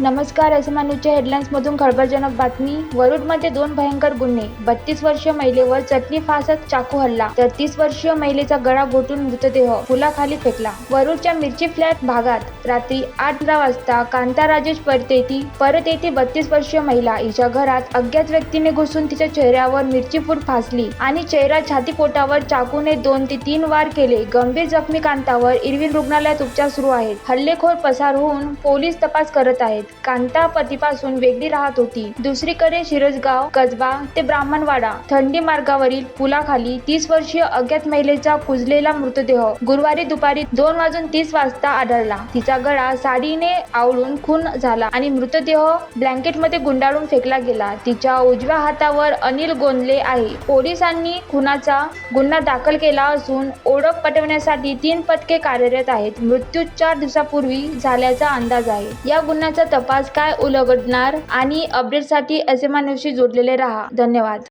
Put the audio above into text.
नमस्कार एसमान्यूच्या हेडलाईन्समधून खळबळजनक बातमी. वरुडमध्ये दोन भयंकर गुन्हे. बत्तीस वर्षीय महिलेवर चटणी फासत चाकू हल्ला. तर तीस वर्षीय महिलेचा गळा घोटून मृतदेह पुलाखाली फेकला. वरुडच्या मिरची फ्लॅट भागात रात्री आठरा वाजता कांता राजेश परत येथे परत येथे बत्तीस वर्षीय महिला हिच्या घरात अज्ञात व्यक्तीने घुसून तिच्या चेहऱ्यावर मिरची फूट फासली आणि चेहरा छातीपोटावर चाकूने दोन ते तीन वार केले. गंभीर जखमी कांतावर इरविन रुग्णालयात उपचार सुरू आहेत. हल्लेखोर पसार होऊन पोलीस तपास करत आहेत. कांता पतीपासून वेगळी राहत होती. दुसरीकडे शिरसगाव कसबा ते ब्राह्मणवाडा थंडी मार्गावरील पुलाखाली तीस वर्षीय अज्ञात महिलेचा कुजलेला मृतदेह गुरुवारी दुपारी दोन वाजून तीस वाजता आढळला. तिचा गळा साडीने आवळून खून झाला आणि मृतदेह ब्लँकेटमध्ये गुंडाळून फेकला गेला. तिच्या उजव्या हातावर अनिल गोंदले आहे. पोलिसांनी खुनाचा गुन्हा दाखल केला असून ओळख पटवण्यासाठी तीन पथके कार्यरत आहेत. मृत्यू चार दिवसापूर्वी झाल्याचा अंदाज आहे. या गुन्ह्याचा तपास काय उलगडणार आणि अपडेटसाठी असे न्यूजशी जोडलेले राहा. धन्यवाद.